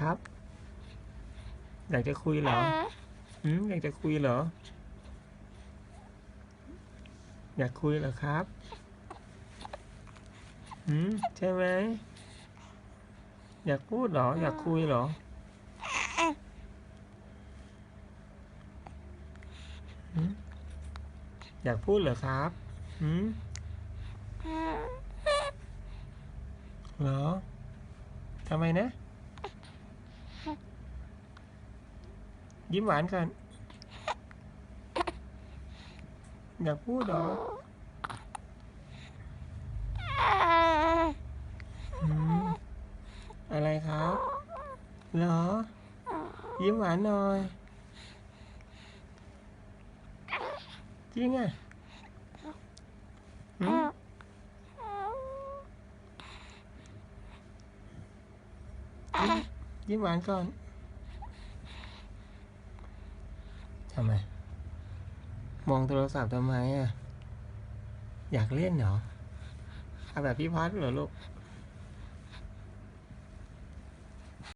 ครับ อยากจะคุยเหรออืมอยากจะคุยเหรอ อยากคุยเหรอครับอืมใช่ไหมอยากพูดเหรอ อยากคุยเหรอหืมอยากพูดเหรอครับหืมเหรอทำไมนะ ยิ้มหวานกันอยากพูดหรออะไรครับเหรอ ยิ้มหวานหน่อย จริงอะหืมยิ้มหวานก่อน ทำไม มองโทรศัพท์ทำไมอะ อยากเล่นเหรอเอาแบบพี่พัดเหรอลูก